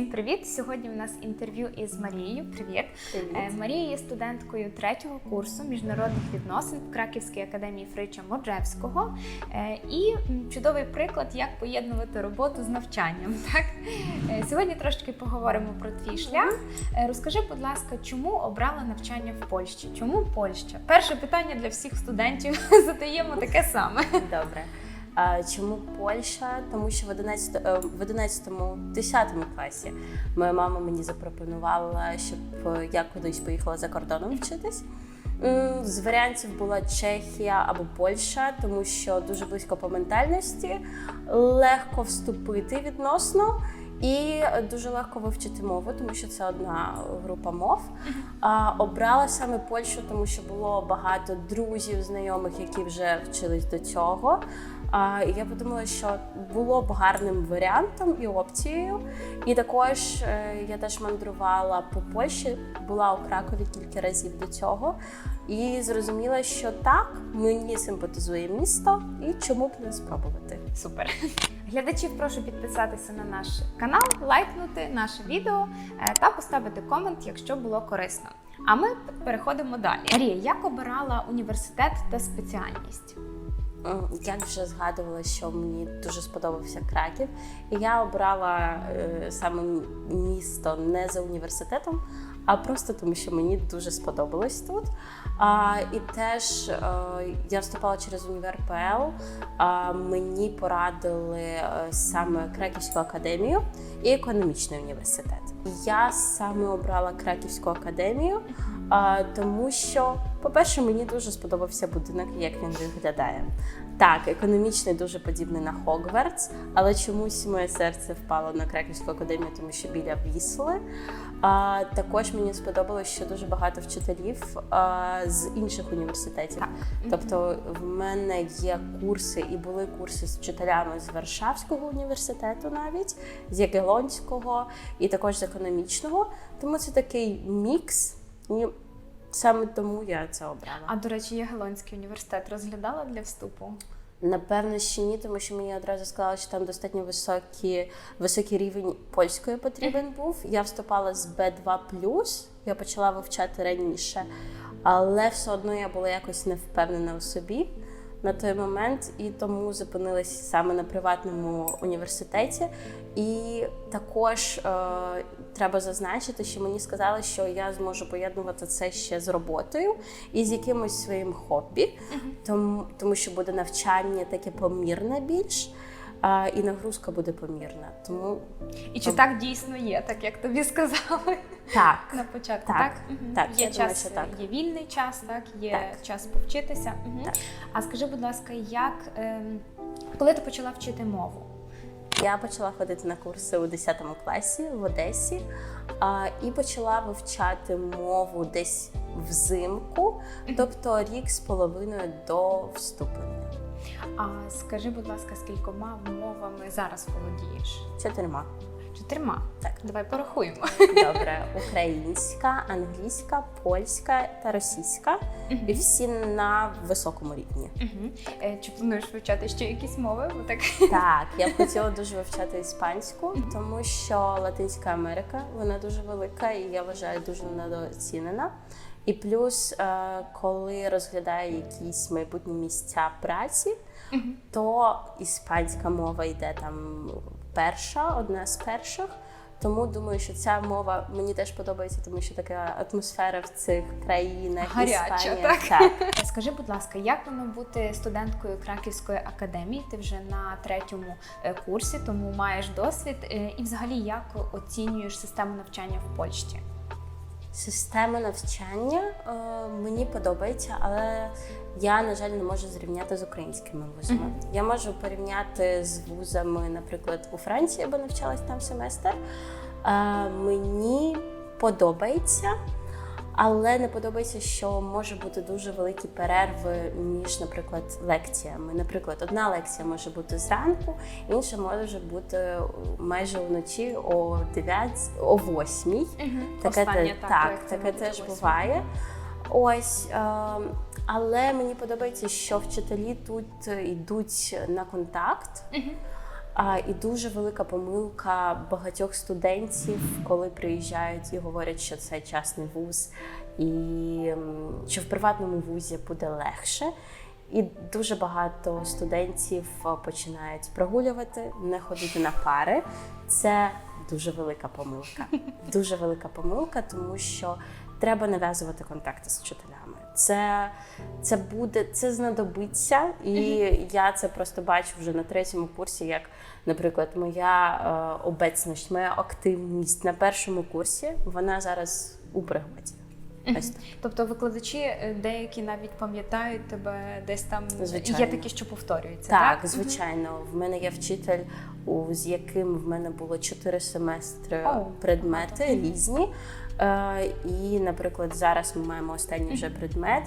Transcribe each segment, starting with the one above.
Всім привіт! Сьогодні у нас інтерв'ю із Марією. Привіт. Е, Марія є студенткою третього курсу міжнародних відносин в Краківській академії Фрича Моджевського. Е, І чудовий приклад, як поєднувати роботу з навчанням. Так? Е, Сьогодні трошки поговоримо про твій шлях. Розкажи, будь ласка, чому обрала навчання в Польщі? Чому Польща? Перше питання для всіх студентів задаємо таке саме. Добре. А, чому Польща? Тому що в 11, е, в 11 10 класі моя мама мені запропонувала, щоб е, я кудись поїхала за кордоном вчитись. З варіантів була Чехія або Польща, тому що дуже близько по ментальності, легко вступити відносно. І дуже легко вивчити мову, тому що це одна група мов. А, обрала саме Польщу, тому що було багато друзів, знайомих, які вже вчились до цього. А, я подумала, що було б гарним варіантом і опцією. І також е, я теж мандрувала по Польщі, була у Кракові кілька разів до цього. І зрозуміла, що так, мені симпатизує місто, і чому б не спробувати. Супер. Глядачів прошу підписатися на наш канал, лайкнути наше відео е, та поставити комент, якщо було корисно. А ми переходимо далі. Марія, як обирала університет та спеціальність? М, Як вже згадувала, що мені дуже сподобався Краків, і я обрала е, саме місто не за університетом, а просто тому, що мені дуже сподобалось тут. А, і теж е, я вступала через універ ПЛ. Мені порадили е, саме Краківську академію і економічний університет. Я саме обрала Краківську академію, тому що, по-перше, мені дуже сподобався будинок, як він виглядає. Так, економічний дуже подібний на Хогвартс, але чомусь моє серце впало на Краківську академію, тому що біля Вісли. А, також мені сподобалось, що дуже багато вчителів а, з інших університетів. Тобто в мене є курси і були курси з вчителями з Варшавського університету, навіть з Ягелонського і також з економічного. Тому це такий мікс. Саме тому я це обрала. А до речі, Ягелонський університет розглядала для вступу. Напевно, ще ні, тому що мені одразу сказали, що там достатньо високі, високий рівень польської потрібен був. Я вступала з B2+, я почала вивчати раніше, але все одно я була якось не впевнена у собі на той момент, і тому зупинилася саме на приватному університеті. І також е, треба зазначити, що мені сказали, що я зможу поєднувати це ще з роботою і з якимось своїм хобі, тому, тому що буде навчання таке помірне більш. А, і нагрузка буде помірна. Тому І чи так дійсно є, так як тобі сказали так, на початку? Так, Так, Мгм. так, є я думаю, час, що так. є вільний час, так є Так. час повчитися. Мгм. Так. А скажи, будь ласка, як ем, коли ти почала вчити мову? я почала ходити на курси у 10 класі в Одесі а, і почала вивчати мову десь взимку, тобто рік з половиною до вступлення. А скажи, будь ласка, скількома мовами зараз володієш? Чотирма. Чотирма. Так. Давай порахуємо. Добре, українська, англійська, польська та російська. І всі на високому рівні. Е, Чи плануєш вивчати ще якісь мови? Бо так Так, я б хотіла дуже вивчати іспанську, тому що Латинська Америка вона дуже велика і я вважаю дуже недооцінена. І плюс, е, коли розглядаю якісь майбутні місця праці, то іспанська мова йде там перша, одна з перших. Тому думаю, що ця мова мені теж подобається, тому що така атмосфера в цих країнах. Гаряча, Іспанія, так? так. скажи, будь ласка, як воно бути студенткою Краківської академії? Ти вже на третьому е, курсі, тому маєш досвід. Е, І взагалі як оцінюєш систему навчання в Польщі? Система навчання е, мені подобається, але я, на жаль, не можу зрівняти з українськими вузами. Я можу порівняти з вузами, наприклад, у Франції, бо навчалась там семестр. Е, мені подобається, але не подобається, що може бути дуже великі перерви між, наприклад, лекціями. Наприклад, одна лекція може бути зранку, інша може бути майже вночі о 9, о 8. Таке, Остання, так, так, таке теж восьма. буває. Ось, е, але мені подобається, що вчителі тут йдуть на контакт. А, і дуже велика помилка багатьох студентів, коли приїжджають і говорять, що це частний вуз, і що в приватному вузі буде легше. І дуже багато студентів починають прогулювати, не ходити на пари. Це дуже велика помилка. Дуже велика помилка, тому що треба нав'язувати контакти з вчителями. Це, це буде, це знадобиться, і я це просто бачу вже на третьому курсі, як, наприклад, моя е, обецність, моя активність на першому курсі, вона зараз у пригоді. Ось так. Тобто викладачі е, деякі навіть пам'ятають тебе десь там Звичайно. є такі, що повторюються. Так, Так, звичайно. В мене є вчитель, з яким в мене було чотири семестри О, предмети багато. різні. Е, І, наприклад, зараз ми маємо останній вже предмет,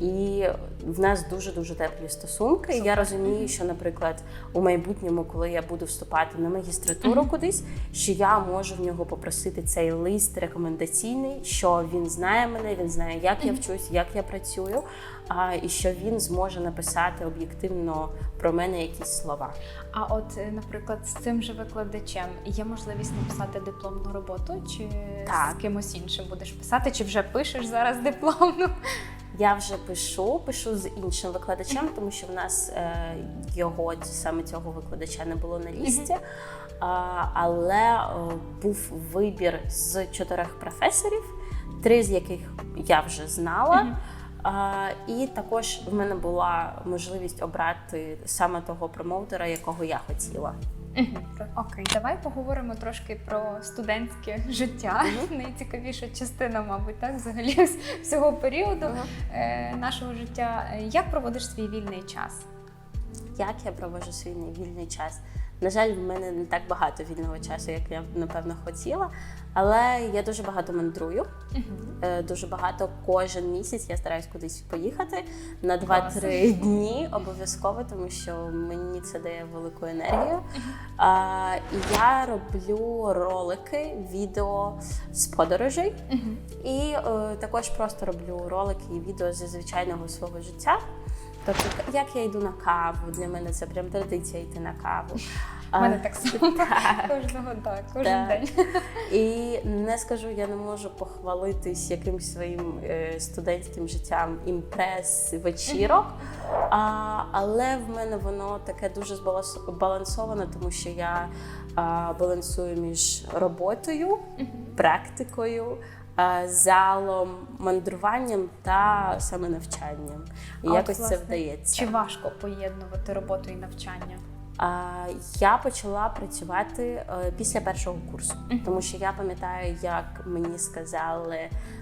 і в нас дуже дуже теплі стосунки. І я розумію, що, наприклад, у майбутньому, коли я буду вступати на магістратуру кудись, що я можу в нього попросити цей лист рекомендаційний, що він знає мене, він знає, як я вчусь, як я працюю, а і що він зможе написати об'єктивно про мене якісь слова. А от, е, наприклад, з цим же викладачем є можливість написати дипломну роботу, чи Так. з кимось іншим будеш писати, чи вже пишеш зараз дипломну? Я вже пишу, пишу з іншим викладачем, тому що в нас е, його саме цього викладача не було на лісті. А, але е, був вибір з чотирьох професорів, три з яких я вже знала. А, і також в мене була можливість обрати саме того промоутера, якого я хотіла. Окей, давай поговоримо трошки про студентське життя. Найцікавіша частина, мабуть, так, взагалі всього періоду е, нашого життя. Як проводиш свій вільний час? Як я проводжу свій вільний час? На жаль, в мене не так багато вільного часу, як я напевно хотіла, але я дуже багато мандрую. Е, Дуже багато кожен місяць я стараюсь кудись поїхати на 2-3 дні обов'язково, тому що мені це дає велику енергію. А, і я роблю ролики, відео з подорожей, і е, також просто роблю ролики і відео зі звичайного свого життя. Тобто, як я йду на каву, для мене це прям традиція йти на каву. У мене так само кожного так, кожен день. І не скажу, я не можу похвалитись якимсь своїм е, студентським життям імпрес, вечірок. А, але в мене воно таке дуже збаланс- збалансоване, тому що я балансую між роботою, практикою. А, Залом, мандруванням та саме навчанням. І А от, власне, це вдається. Чи важко поєднувати роботу і навчання? Я почала працювати е, після першого курсу, тому що я пам'ятаю, як мені сказали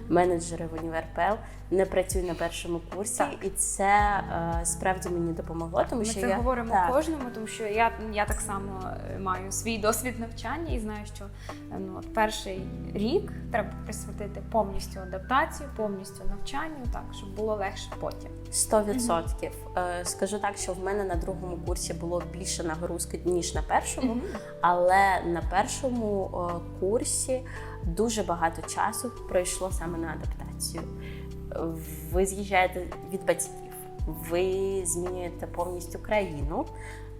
менеджери в УніверПЛ, не працюй на першому курсі, Так. і це е, справді мені допомогло, тому Ми що це я говоримо так, кожному, тому що я, я так само е, маю свій досвід навчання і знаю, що е, ну, от перший рік треба присвятити повністю адаптацію, повністю навчанню, так щоб було легше потім. 100%. Е, Скажу так, що в мене на другому курсі було більше нагрузки ніж на першому. Але на першому курсі дуже багато часу пройшло саме на адаптацію. Ви з'їжджаєте від батьків, ви змінюєте повністю країну.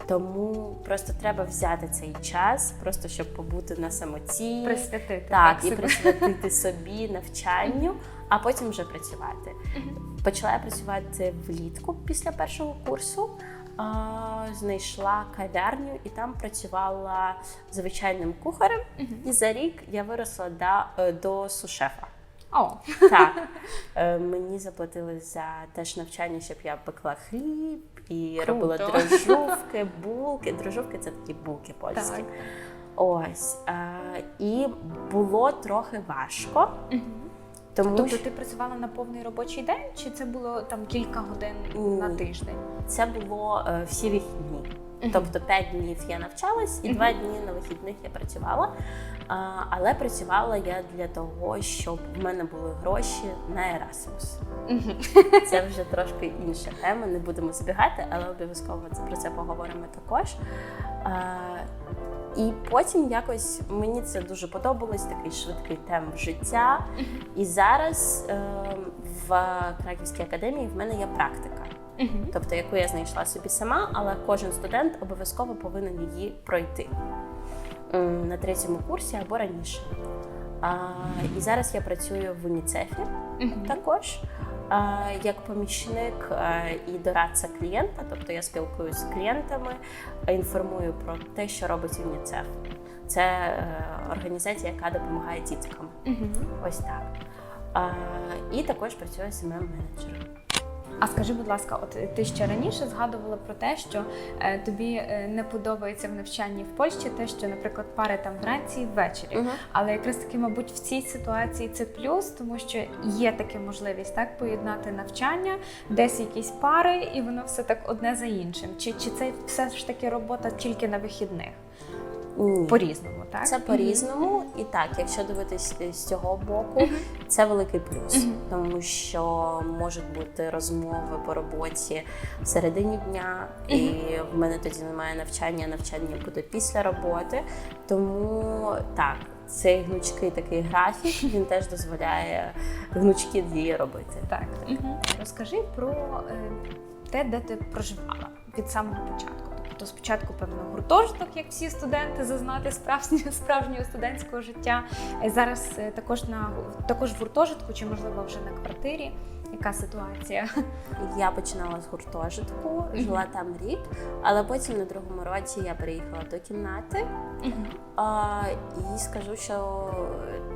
Тому просто треба взяти цей час, просто щоб побути на самоті, Присвятити так, і присвятити собі навчанню, а потім вже працювати. Почала я працювати влітку після першого курсу. Знайшла кав'ярню і там працювала звичайним кухарем. І за рік я виросла до, е, до сушефа. О, Так, Е, мені заплатили за теж навчання, щоб я пекла хліб і Круто. робила дрожжовки, булки. Дрожжовки це такі булки польські. так. Ось. Е, і було трохи важко, тому Тобто що ти працювала на повний робочий день, чи це було там кілька годин Ні. на тиждень? це було е, всі вихідні. Мгм. Тобто 5 днів я навчалась і Мгм. 2 дні на вихідних я працювала. А, але працювала я для того, щоб в мене були гроші на Erasmus. Це вже трошки інша тема, не будемо збігати, але обов'язково про це поговоримо також. А, і потім якось мені це дуже подобалось, такий швидкий темп життя. І зараз е, в Краківській академії в мене є практика. Тобто яку я знайшла собі сама, але кожен студент обов'язково повинен її пройти на третьому курсі або раніше. А, і зараз я працюю в УНІЦЕФі також як помічник і дорадця клієнта, тобто я спілкуюся з клієнтами, інформую про те, що робить ЮНІЦЕФ. Це е, організація, яка допомагає діткам. Угу. Ось так. І також працюю smm менеджером А скажи, будь ласка, от ти ще раніше згадувала про те, що е, тобі е, не подобається в навчанні в Польщі, те, що, наприклад, пари там вранці і ввечері. Мгм. Але якраз таки, мабуть, в цій ситуації це плюс, тому що є така можливість так поєднати навчання, десь якісь пари, і воно все так одне за іншим. Чи, чи це все ж таки робота тільки на вихідних? Ні. По-різному, так? Це по-різному, і так, якщо дивитись з цього боку, це великий плюс, Мгм. тому що можуть бути розмови по роботі в середині дня, і в мене тоді немає навчання, навчання буде після роботи. Тому так, цей гнучкий такий графік він теж дозволяє гнучкі дії робити. Так. Угу. Розкажи про е, те, де ти проживала від самого початку. Тобто спочатку, певно, гуртожиток, як всі студенти, зазнати справжнього, справжнього студентського життя. Зараз е, також на також в гуртожитку, чи можливо вже на квартирі. Яка ситуація? Я починала з гуртожитку, жила там рік, але потім на другому році я переїхала до кімнати. А, і скажу, що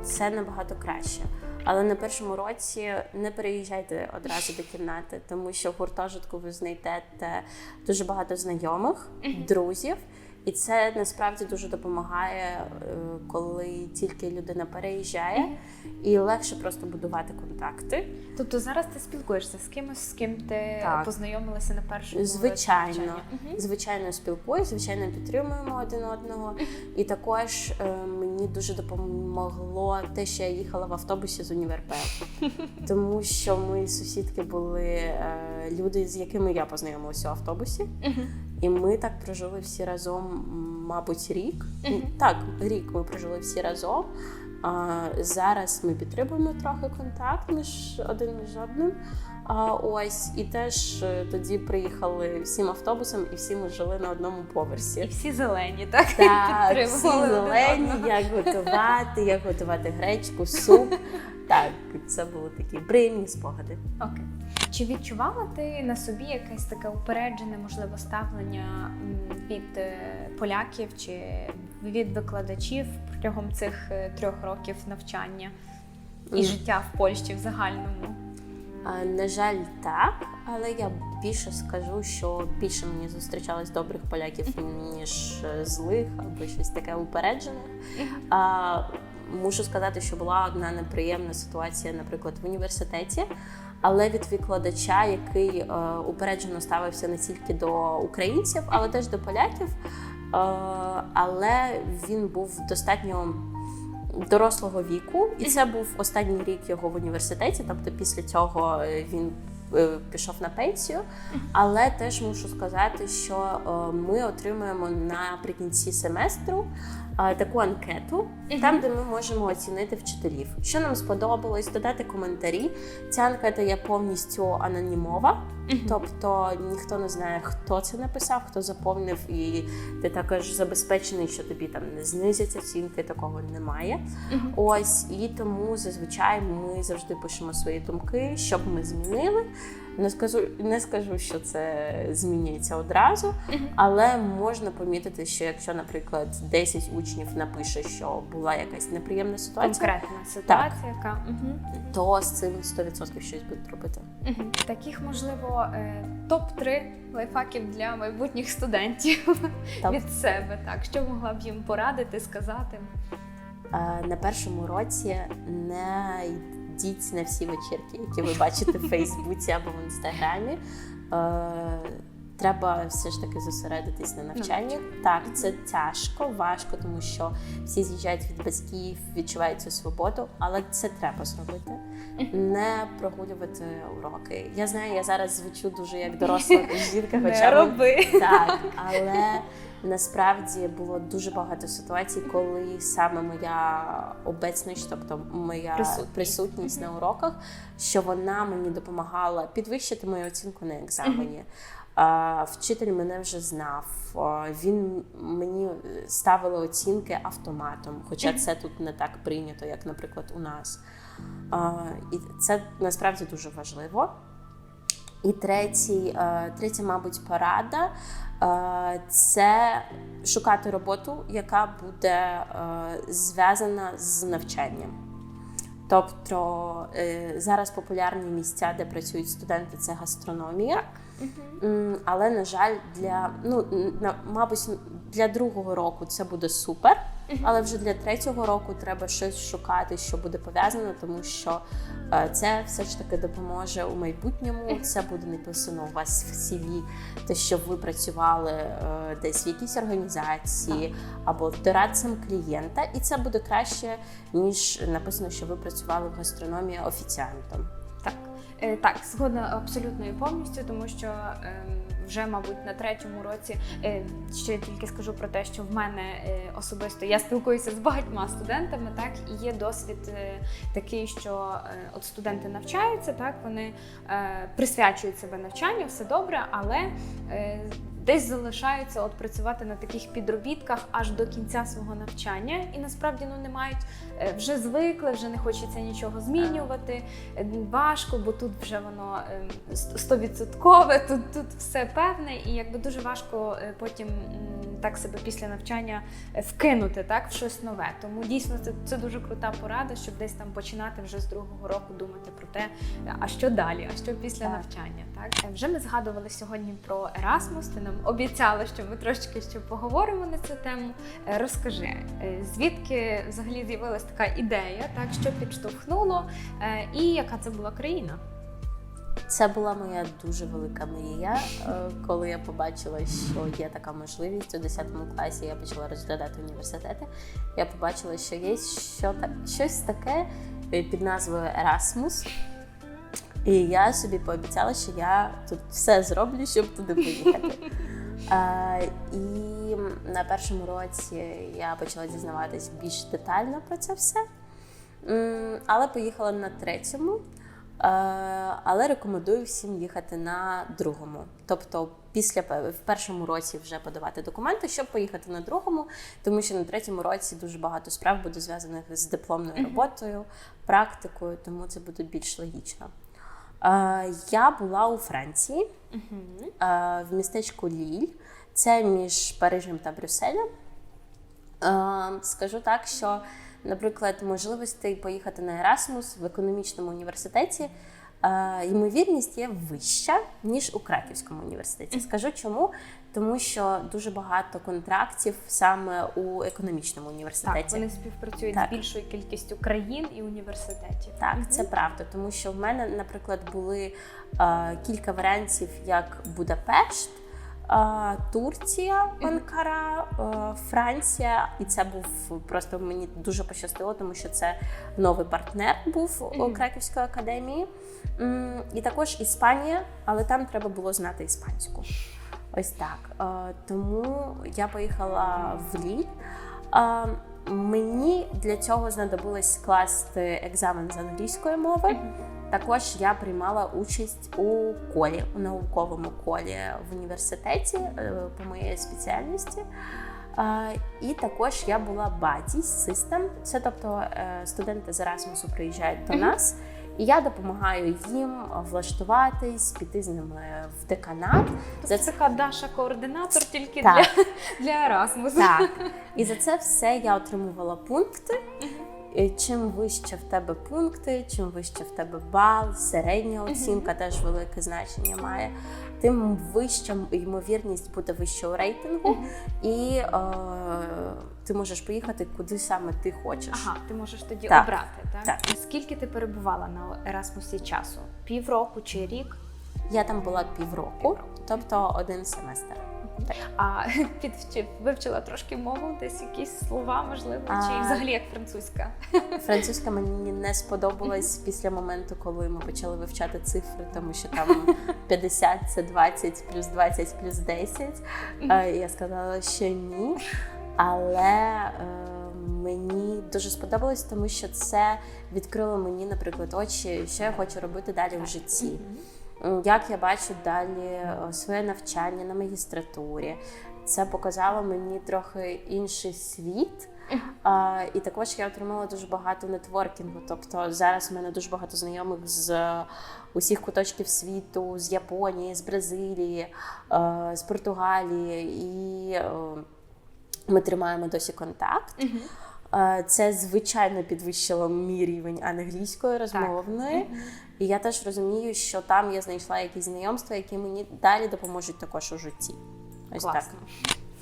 це набагато краще. Але на першому році не переїжджайте одразу до кімнати, тому що в гуртожитку ви знайдете дуже багато знайомих, друзів. І це насправді дуже допомагає, е, коли тільки людина переїжджає, і легше просто будувати контакти. Тобто зараз ти спілкуєшся з кимось, з ким ти Так. познайомилася на першому Звичайно? Мгм. звичайно, спілкуюсь, звичайно, підтримуємо один одного. І також е, мені дуже допомогло те, що я їхала в автобусі з універпе, тому що мої сусідки були е, люди, з якими я познайомилася в автобусі, Мгм. і ми так прожили всі разом, мабуть, рік. Мгм. Так, рік ми прожили всі разом. А, зараз ми підтримуємо трохи контакт між один між одним. А, ось і теж е, тоді приїхали всім автобусом, і всі ми жили на одному І поверсі. всі зелені, так? Так, всі Підтримували один зелені, одного. як готувати, як готувати гречку, суп. Так, це були такі приємні спогади. Окей. Чи відчувала ти на собі якесь таке упереджене, можливо, ставлення від е, поляків чи від викладачів протягом цих е, трьох років навчання і Ні. життя в Польщі в загальному? На жаль, так, але я більше скажу, що більше мені зустрічалось добрих поляків, ніж е, злих або щось таке упереджене. А, мушу сказати, що була одна неприємна ситуація, наприклад, в університеті, але від викладача, який е, упереджено ставився не тільки до українців, але теж до поляків. Е, але він був достатньо дорослого віку, і це був останній рік його в університеті. Тобто, після цього е, він пішов на пенсію. Але теж мушу сказати, що ми отримуємо наприкінці семестру таку анкету, там, де ми можемо оцінити вчителів, що нам сподобалось, додати коментарі. Ця анкета є повністю анонімова, тобто ніхто не знає, хто це написав, хто заповнив, і ти також забезпечений, що тобі там не знизять оцінки, такого немає. Ось і тому зазвичай ми завжди пишемо свої думки, що б ми змінили. Не скажу, не скажу, що це змінюється одразу, але можна помітити, що якщо, наприклад, 10 учнів напише, що була якась неприємна ситуація, Конкретна ситуація, яка Мгм. то з цим 100% щось будуть робити. Мгм. таких, можливо, е, топ-3 лайфхаків для майбутніх студентів Так. від себе. Так, що могла б їм порадити, сказати? Е, На першому році не йдіть на всі вечірки, які ви бачите в Фейсбуці або в інстаграмі. Е, Треба все ж таки зосередитись на навчанні. Так, це тяжко, важко, тому що всі з'їжджають від батьків, відчувають цю свободу, але це треба зробити. Не прогулювати уроки. Я знаю, я зараз звучу дуже як доросла жінка, Не хоча ми- роби. так, але насправді було дуже багато ситуацій, коли саме моя обецність, тобто моя Присутність. присутність на уроках, що вона мені допомагала підвищити мою оцінку на екзамені. Вчитель мене вже знав. Він мені ставили оцінки автоматом, хоча це тут не так прийнято, як, наприклад, у нас. І це насправді дуже важливо. І третій, е, третя, мабуть, порада е, це шукати роботу, яка буде е, зв'язана з навчанням. Тобто зараз популярні місця, де працюють студенти, це гастрономія. Але, на жаль, для ну мабуть, для другого року це буде супер. Але вже для третього року треба щось шукати, що буде пов'язано, тому що е, це все ж таки допоможе у майбутньому. Це буде написано у вас в CV, те, що ви працювали е, десь в якійсь організації або дорадцем клієнта, і це буде краще, ніж написано, що ви працювали в гастрономії офіціантом. Так, Е, так, згодна абсолютно і повністю, тому що ем, вже, мабуть, на третьому році е, ще тільки скажу про те, що в мене е, особисто я спілкуюся з багатьма студентами, так і є досвід е, такий, що от студенти навчаються, так вони присвячують себе навчанню, все добре, але Десь залишаються от працювати на таких підробітках аж до кінця свого навчання, і насправді ну не мають е, вже звикли, вже не хочеться нічого змінювати. Е, Важко, бо тут вже воно е, стовідсоткове, тут, тут все певне, і якби дуже важко е, потім так себе після навчання е, вкинути так в щось нове. Тому дійсно це, це дуже крута порада, щоб десь там починати вже з другого року думати про те, а що далі, а що після Так. навчання. Так Е, вже ми згадували сьогодні про Ерасмус. Ти нам обіцяла, що ми трошки ще поговоримо на цю тему. Е, Розкажи, е, звідки взагалі з'явилась така ідея, так що підштовхнуло, е, і яка це була країна? Це була моя дуже велика мрія, е, коли я побачила, що є така можливість у 10 класі. Я почала розглядати університети. Я побачила, що є що щось таке е, під назвою Erasmus. І я собі пообіцяла, що я тут все зроблю, щоб туди поїхати. Е, і на першому році я почала дізнаватись більш детально про це все. Але поїхала на третьому. Е, Але рекомендую всім їхати на другому. Тобто, після в першому році вже подавати документи, щоб поїхати на другому, тому що на третьому році дуже багато справ буде зв'язаних з дипломною роботою, практикою, тому це буде більш логічно. Е, Я була у Франції е, в містечку Ліль. Це між Парижем та Брюсселем. Скажу так, що, наприклад, можливостей поїхати на Ерасмус в економічному університеті. Ймовірність є вища, ніж у Краківському університеті. Скажу чому? Тому що дуже багато контрактів саме у економічному університеті. Так, вони співпрацюють Так. з більшою кількістю країн і університетів. Так, Мгм. це правда, тому що в мене, наприклад, були е, кілька варіантів, як Будапешт, Турція, Анкара, е, Франція, і це був просто мені дуже пощастило, тому що це новий партнер був у Краківської академії. І також Іспанія, але там треба було знати іспанську. Ось так. Е, Тому я поїхала в Ліль. Е, Мені для цього знадобилось скласти екзамен з англійської мови. Також я приймала участь у колі, у науковому колі в університеті е, по моєї спеціальності. І також я була баді систем. Це тобто е, студенти з Erasmus приїжджають до нас, і я допомагаю їм влаштуватись, піти з ними в деканат. Це така Даша координатор тільки Так. для, для Ерасмусу. Так. І за це все я отримувала пункти. І Чим вище в тебе пункти, чим вище в тебе бал, середня оцінка теж велике значення має, тим вища ймовірність буде вище у рейтингу, і е, ти можеш поїхати куди саме ти хочеш. Ага, ти можеш тоді Так. обрати, так? Так. Скільки ти перебувала на Ерасмусі часу? Півроку чи рік? Я там була півроку, тобто один семестр. А підвчи- вивчила трошки мову, десь якісь слова, можливо, чи взагалі як французька? Французька мені не сподобалась після моменту, коли ми почали вивчати цифри, тому що там 50 це 20, плюс 20, плюс 10. Е, Я сказала, що ні. Але е, мені дуже сподобалось, тому що це відкрило мені, наприклад, очі, що я хочу робити далі в житті. Як я бачу далі е, своє навчання на магістратурі. Це показало мені трохи інший світ. А, і також я отримала дуже багато нетворкінгу. Тобто зараз у мене дуже багато знайомих з усіх куточків світу, з Японії, з Бразилії, е, з Португалії, і е, ми тримаємо досі контакт. Е, Це звичайно підвищило мій рівень англійської розмовної. І я теж розумію, що там я знайшла якісь знайомства, які мені далі допоможуть також у житті. Ось так.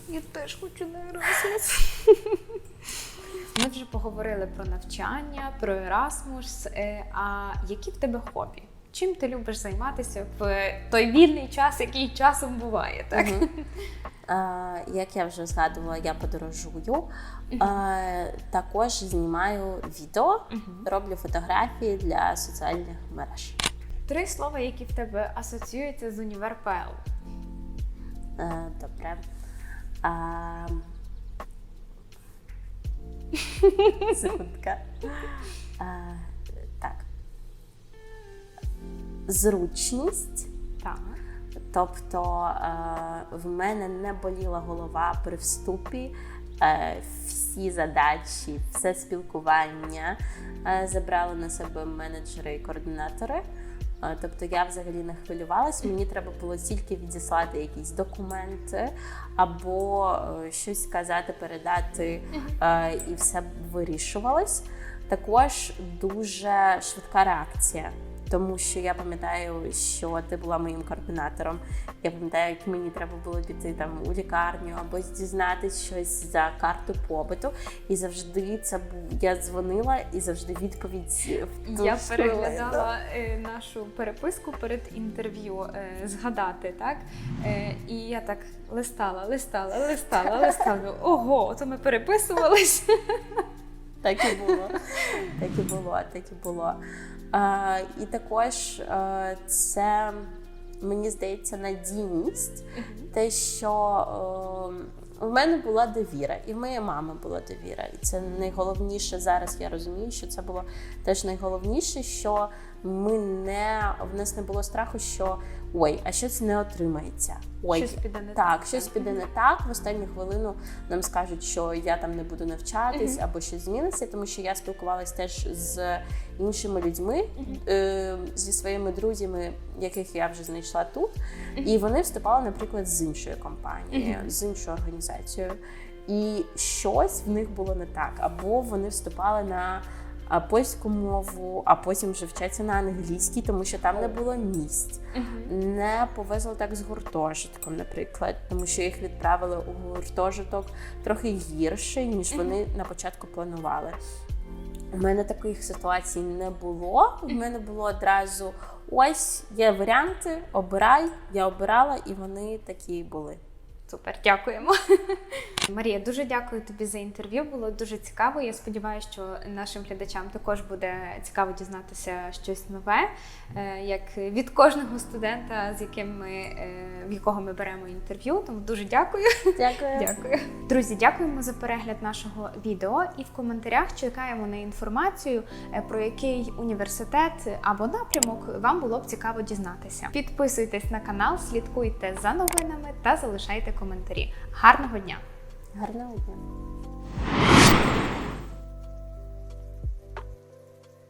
Я теж хочу на Erasmus. Ми вже поговорили про навчання, про Erasmus. Е, А які в тебе хобі? Чим ти любиш займатися в той вільний час, який часом буває? Так? Е, Як я вже згадувала, я подорожую. Е, Також знімаю відео, роблю фотографії для соціальних мереж. Три слова, які в тебе асоціюються з універ ПЛ. Е, Добре. А... Секундка. Зручність. Так. Тобто е, в мене не боліла голова при вступі. Е, Всі задачі, все спілкування е, забрали на себе менеджери і координатори. Тобто я взагалі не хвилювалась. Мені треба було тільки відіслати якісь документи або щось сказати, передати, і все вирішувалось. Також дуже швидка реакція. Тому що я пам'ятаю, що ти була моїм координатором. Я пам'ятаю, як мені треба було піти там у лікарню або дізнатись щось за карту побиту. І завжди це був я дзвонила, і завжди відповідь в Я переглядала е, нашу переписку перед інтерв'ю е, згадати, так? Е, і я так листала, листала, листала, листала. Ого, то ми переписувались. Так і було. Так і було, так і було. А, і також це, мені здається, надійність, те, що у в мене була довіра, і в моєї мами була довіра. І це найголовніше зараз. Я розумію, що це було теж найголовніше, що ми не в нас не було страху, що ой, а щось не отримається. Ой, Щось піде не так, так. щось піде не так. В останню хвилину нам скажуть, що я там не буду навчатись або щось зміниться, тому що я спілкувалась теж з іншими людьми, е, зі своїми друзями, яких я вже знайшла тут. І вони вступали, наприклад, з іншої компанії, з іншою організацією. І щось в них було не так, або вони вступали на польську мову, а потім вже вчаться на англійській, тому що там не було місць. Не повезло так з гуртожитком, наприклад, тому що їх відправили у гуртожиток трохи гірше, ніж вони на початку планували. У мене таких ситуацій не було. У мене було одразу ось є варіанти, обирай. Я обирала, і вони такі були. Супер, дякуємо. Марія, дуже дякую тобі за інтерв'ю. Було дуже цікаво. Я сподіваюся, що нашим глядачам також буде цікаво дізнатися щось нове, е, як від кожного студента, з яким ми е, в якого ми беремо інтерв'ю. Тому дуже дякую. Дякую. Дякую. Друзі, дякуємо за перегляд нашого відео. І в коментарях чекаємо на інформацію, е, про який університет або напрямок вам було б цікаво дізнатися. Підписуйтесь на канал, слідкуйте за новинами та залишайте коментарі. Гарного дня! Гарного дня!